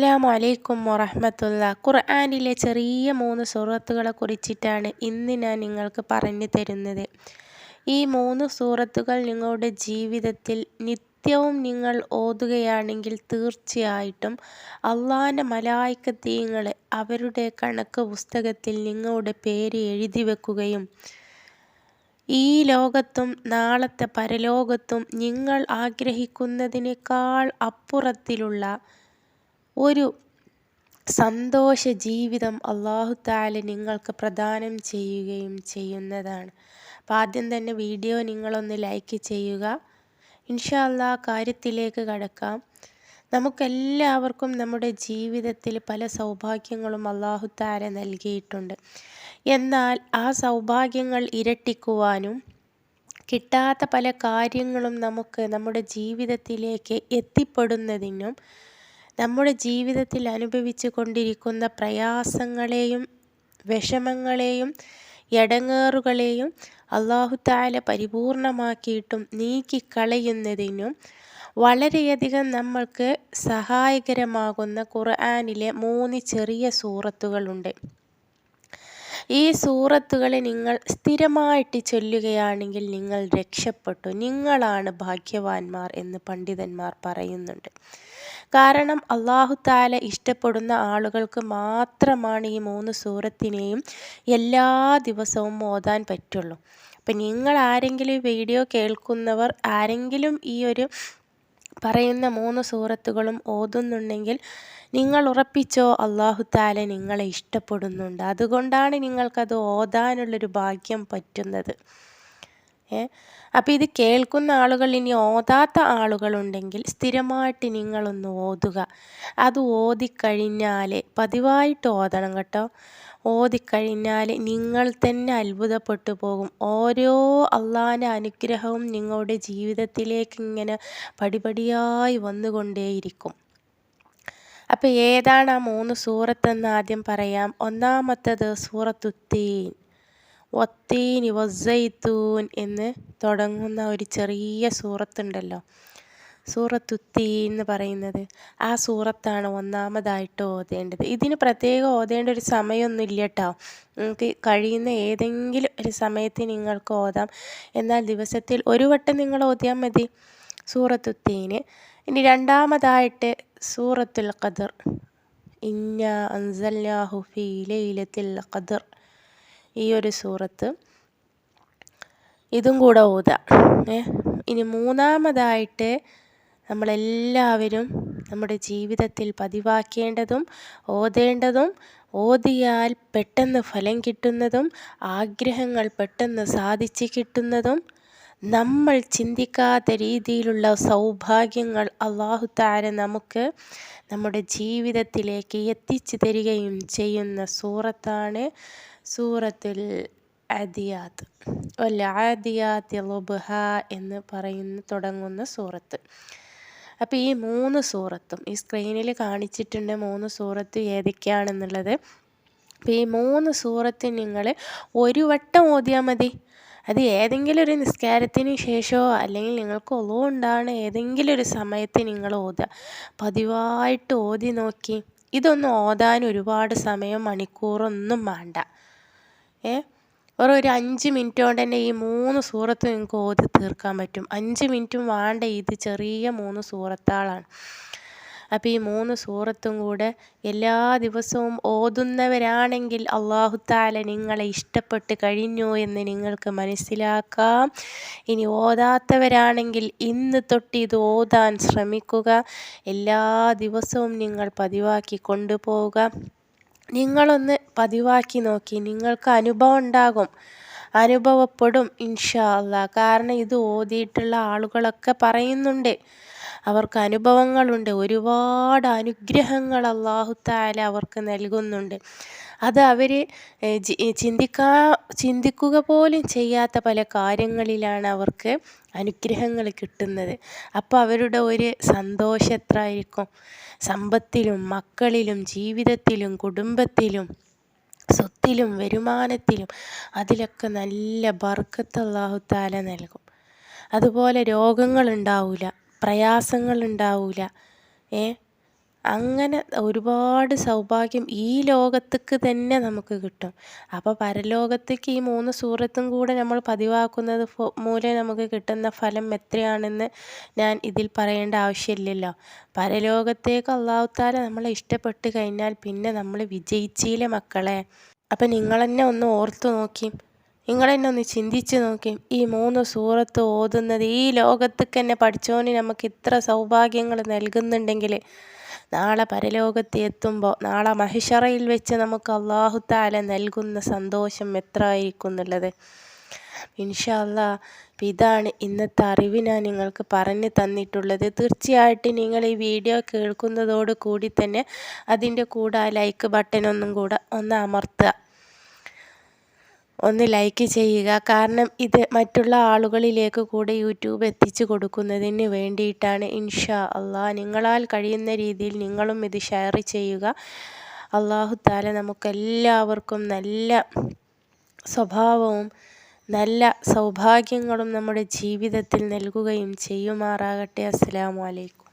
അസ്സലാമു അലൈക്കും വറഹമത്തുള്ള ഖുർആാനിലെ ചെറിയ മൂന്ന് സൂറത്തുകളെ കുറിച്ചിട്ടാണ് ഇന്ന് ഞാൻ നിങ്ങൾക്ക് പറഞ്ഞു തരുന്നത്. ഈ മൂന്ന് സൂറത്തുകൾ നിങ്ങളുടെ ജീവിതത്തിൽ നിത്യവും നിങ്ങൾ ഓതുകയാണെങ്കിൽ തീർച്ചയായിട്ടും അള്ളാന്റെ മലായിക്കത്തീങ്ങൾ അവരുടെ കണക്ക് പുസ്തകത്തിൽ നിങ്ങളുടെ പേര് എഴുതി വെക്കുകയും ഈ ലോകത്തും നാളത്തെ പരലോകത്തും നിങ്ങൾ ആഗ്രഹിക്കുന്നതിനേക്കാൾ അപ്പുറത്തിലുള്ള ഒരു സന്തോഷ ജീവിതം അള്ളാഹു താല നിങ്ങൾക്ക് പ്രദാനം ചെയ്യുകയും ചെയ്യുന്നതാണ്. അപ്പം ആദ്യം തന്നെ വീഡിയോ നിങ്ങളൊന്ന് ലൈക്ക് ചെയ്യുക. ഇൻഷാല്ല കാര്യത്തിലേക്ക് കടക്കാം. നമുക്കെല്ലാവർക്കും നമ്മുടെ ജീവിതത്തിൽ പല സൗഭാഗ്യങ്ങളും അള്ളാഹു താര നൽകിയിട്ടുണ്ട്. എന്നാൽ ആ സൗഭാഗ്യങ്ങൾ ഇരട്ടിക്കുവാനും കിട്ടാത്ത പല കാര്യങ്ങളും നമുക്ക് നമ്മുടെ ജീവിതത്തിലേക്ക് എത്തിപ്പെടുന്നതിനും നമ്മുടെ ജീവിതത്തിൽ അനുഭവിച്ചു കൊണ്ടിരിക്കുന്ന പ്രയാസങ്ങളെയും വിഷമങ്ങളെയും എടങ്ങേറുകളെയും അള്ളാഹുത്താല പരിപൂർണമാക്കിയിട്ടും നീക്കിക്കളയുന്നതിനും വളരെയധികം നമ്മൾക്ക് സഹായകരമാകുന്ന ഖുർആാനിലെ മൂന്ന് ചെറിയ സൂറത്തുകളുണ്ട്. ഈ സൂറത്തുകളെ നിങ്ങൾ സ്ഥിരമായിട്ട് ചൊല്ലുകയാണെങ്കിൽ നിങ്ങൾ രക്ഷപ്പെട്ടു. നിങ്ങളാണ് ഭാഗ്യവാന്മാർ എന്ന് പണ്ഡിതന്മാർ പറയുന്നുണ്ട്. കാരണം അള്ളാഹു താല ഇഷ്ടപ്പെടുന്ന ആളുകൾക്ക് മാത്രമാണ് ഈ മൂന്ന് സൂറത്തിനെയും എല്ലാ ദിവസവും ഓതാൻ പറ്റുള്ളൂ. അപ്പം നിങ്ങൾ ആരെങ്കിലും വീഡിയോ കേൾക്കുന്നവർ ആരെങ്കിലും ഈ ഒരു പറയുന്ന മൂന്ന് സൂറത്തുകളും ഓതുന്നുണ്ടെങ്കിൽ നിങ്ങൾ ഉറപ്പിച്ചോ അള്ളാഹു താല നിങ്ങളെ ഇഷ്ടപ്പെടുന്നുണ്ട്. അതുകൊണ്ടാണ് നിങ്ങൾക്കത് ഓതാനുള്ളൊരു ഭാഗ്യം പറ്റുന്നത്. അപ്പോൾ ഇത് കേൾക്കുന്ന ആളുകൾ ഇനി ഓതാത്ത ആളുകളുണ്ടെങ്കിൽ സ്ഥിരമായിട്ട് നിങ്ങളൊന്ന് ഓതുക. അത് ഓതിക്കഴിഞ്ഞാൽ പതിവായിട്ട് ഓതണം കേട്ടോ. ഓതിക്കഴിഞ്ഞാൽ നിങ്ങൾ തന്നെ അത്ഭുതപ്പെട്ടു പോകും. ഓരോ അള്ളാന്റെ അനുഗ്രഹവും നിങ്ങളുടെ ജീവിതത്തിലേക്ക് ഇങ്ങനെ പടിപടിയായി വന്നുകൊണ്ടേയിരിക്കും. അപ്പോൾ ഏതാണ് ആ മൂന്ന് സൂറത്തെന്ന് ആദ്യം പറയാം. ഒന്നാമത്തത് സൂറത്തുത്തീൻ. ഒത്തീൻ വസൈത്തൂൻ എന്ന് തുടങ്ങുന്ന ഒരു ചെറിയ സൂറത്തുണ്ടല്ലോ. സൂറത്തുത്തി എന്ന് പറയുന്നത്. ആ സൂറത്താണ് ഒന്നാമതായിട്ട് ഓതേണ്ടത്. ഇതിന് പ്രത്യേകം ഓതേണ്ട ഒരു സമയമൊന്നും ഇല്ല കേട്ടോ നിങ്ങൾക്ക് കഴിയുന്ന ഏതെങ്കിലും ഒരു സമയത്ത് നിങ്ങൾക്ക് ഓതാം. എന്നാൽ ദിവസത്തിൽ ഒരു വട്ടം നിങ്ങൾ ഓതിയാൽ മതി. സൂറത്തുത്തീന്. ഇനി രണ്ടാമതായിട്ട് സൂറത്തുൽ ഖദർ. ഇന്ന അൻസല്ലാഹു ഫീ ലൈലത്തുൽ ഖദർ. ഈ ഒരു സൂറത്ത്. ഇതും കൂടെ ഓതാം. ഇനി മൂന്നാമതായിട്ട് നമ്മളെല്ലാവരും നമ്മുടെ ജീവിതത്തിൽ പതിവാക്കേണ്ടതും ഓതേണ്ടതും ഓതിയാൽ പെട്ടെന്ന് ഫലം കിട്ടുന്നതും ആഗ്രഹങ്ങൾ പെട്ടെന്ന് സാധിച്ചു കിട്ടുന്നതും നമ്മൾ ചിന്തിക്കാത്ത രീതിയിലുള്ള സൗഭാഗ്യങ്ങൾ അള്ളാഹു താര നമുക്ക് നമ്മുടെ ജീവിതത്തിലേക്ക് എത്തിച്ചു തരികയും ചെയ്യുന്ന സൂറത്താണ് സൂറത്തുൽ അദിയാത്ത് അല്ല ആദിയാത്ത് ലുബ്ഹ എന്ന് പറയുന്ന തുടങ്ങുന്ന സൂറത്ത്. അപ്പോൾ ഈ മൂന്ന് സൂറത്തും ഈ സ്ക്രീനിൽ കാണിച്ചിട്ടുണ്ട് മൂന്ന് സൂറത്ത് ഏതൊക്കെയാണെന്നുള്ളത്. അപ്പോൾ ഈ മൂന്ന് സൂറത്ത് നിങ്ങൾ ഒരു വട്ടം ഓതിയാൽ മതി. അത് ഏതെങ്കിലും ഒരു നിസ്കാരത്തിന് ശേഷമോ അല്ലെങ്കിൽ നിങ്ങൾക്ക് ഒളവുണ്ടാണ് ഏതെങ്കിലും ഒരു സമയത്ത് നിങ്ങൾ ഓതുക. പതിവായിട്ട് ഓതി നോക്കി. ഇതൊന്നും ഓതാൻ ഒരുപാട് സമയം മണിക്കൂറൊന്നും വേണ്ട. ഏ? വെറും ഒരു അഞ്ച് മിനിറ്റ് കൊണ്ട് തന്നെ ഈ മൂന്ന് സൂറത്ത് നിങ്ങൾക്ക് ഓതി തീർക്കാൻ പറ്റും. അഞ്ച് മിനിറ്റും വേണ്ട ഇത് ചെറിയ മൂന്ന് സൂറത്താളാണ്. അപ്പോൾ ഈ മൂന്ന് സൂറത്തും കൂടെ എല്ലാ ദിവസവും ഓതുന്നവരാണെങ്കിൽ അള്ളാഹു താല നിങ്ങളെ ഇഷ്ടപ്പെട്ട് കഴിഞ്ഞു എന്ന് നിങ്ങൾക്ക് മനസ്സിലാക്കാം. ഇനി ഓതാത്തവരാണെങ്കിൽ ഇന്ന് തൊട്ട് ഇത് ഓതാൻ ശ്രമിക്കുക. എല്ലാ ദിവസവും നിങ്ങൾ പതിവാക്കി കൊണ്ടുപോവുക. നിങ്ങളൊന്ന് പതിവാക്കി നോക്കി. നിങ്ങൾക്ക് അനുഭവം ഉണ്ടാകും. അനുഭവപ്പെടും ഇൻഷാ അല്ല കാരണം ഇത് ഓതിയിട്ടുള്ള ആളുകളൊക്കെ പറയുന്നുണ്ട്. അവർക്ക് അനുഭവങ്ങളുണ്ട്. ഒരുപാട് അനുഗ്രഹങ്ങൾ അള്ളാഹു താല അവർക്ക് നൽകുന്നുണ്ട്. അത് അവർ ചിന്തിക്കാ ചിന്തിക്കുക പോലും ചെയ്യാത്ത പല കാര്യങ്ങളിലാണ് അവർക്ക് അനുഗ്രഹങ്ങൾ കിട്ടുന്നത്. അപ്പോൾ അവരുടെ ഒരു സന്തോഷം എത്ര ആയിരിക്കും സമ്പത്തിലും മക്കളിലും ജീവിതത്തിലും കുടുംബത്തിലും സ്വത്തിലും വരുമാനത്തിലും അതിലൊക്കെ നല്ല ബർക്കത്ത് അള്ളാഹു നൽകും. അതുപോലെ രോഗങ്ങളുണ്ടാവില്ല പ്രയാസങ്ങളുണ്ടാവില്ല ഏ? അങ്ങനെ ഒരുപാട് സൗഭാഗ്യം ഈ ലോകത്തേക്ക് തന്നെ നമുക്ക് കിട്ടും. അപ്പോൾ പരലോകത്തേക്ക് ഈ മൂന്ന് സൂറത്തും കൂടെ നമ്മൾ പതിവാക്കുന്നത് മൂലം നമുക്ക് കിട്ടുന്ന ഫലം എത്രയാണെന്ന് ഞാൻ ഇതിൽ പറയേണ്ട ആവശ്യമില്ലല്ലോ. പരലോകത്തേക്ക് അള്ളാഹുത്താല നമ്മളെ ഇഷ്ടപ്പെട്ട് കഴിഞ്ഞാൽ പിന്നെ നമ്മൾ വിജയിച്ചില്ലേ മക്കളെ. അപ്പം നിങ്ങൾ തന്നെ ഒന്ന് ഓർത്തു നോക്കി. നിങ്ങൾ ഒന്ന് ചിന്തിച്ച് നോക്കി ഈ മൂന്ന് സൂറത്ത് ഓതുന്നത് ഈ ലോകത്തേക്ക് തന്നെ പഠിച്ചോന് നമുക്ക് ഇത്ര സൗഭാഗ്യങ്ങൾ നൽകുന്നുണ്ടെങ്കിൽ നാളെ പരലോകത്ത് എത്തുമ്പോൾ നാളെ മഹിഷറയിൽ വെച്ച് നമുക്ക് അള്ളാഹുത്താല നൽകുന്ന സന്തോഷം എത്ര ആയിരിക്കും എന്നുള്ളത് ഇൻഷാല്ല ഇതാണ് ഇന്നത്തെ അറിവ് ഞാൻ നിങ്ങൾക്ക് പറഞ്ഞു തന്നിട്ടുള്ളത്. തീർച്ചയായിട്ടും നിങ്ങൾ ഈ വീഡിയോ കേൾക്കുന്നതോട് കൂടി തന്നെ അതിന്റെ കൂടെ ആ ലൈക്ക് ബട്ടൺ ഒന്നും കൂടെ ഒന്ന് അമർത്തുക. ഒന്ന് ലൈക്ക് ചെയ്യുക. കാരണം ഇത് മറ്റുള്ള ആളുകളിലേക്ക് കൂടെ യൂട്യൂബ് എത്തിച്ചു കൊടുക്കുന്നതിന് വേണ്ടിയിട്ടാണ്. ഇൻഷാ അള്ളാ നിങ്ങളാൽ കഴിയുന്ന രീതിയിൽ നിങ്ങളും ഇത് ഷെയർ ചെയ്യുക. അള്ളാഹു താല നമുക്കെല്ലാവർക്കും നല്ല സ്വഭാവവും നല്ല സൗഭാഗ്യങ്ങളും നമ്മുടെ ജീവിതത്തിൽ നൽകുകയും ചെയ്യുമാറാകട്ടെ. അസ്സാം വലൈക്കും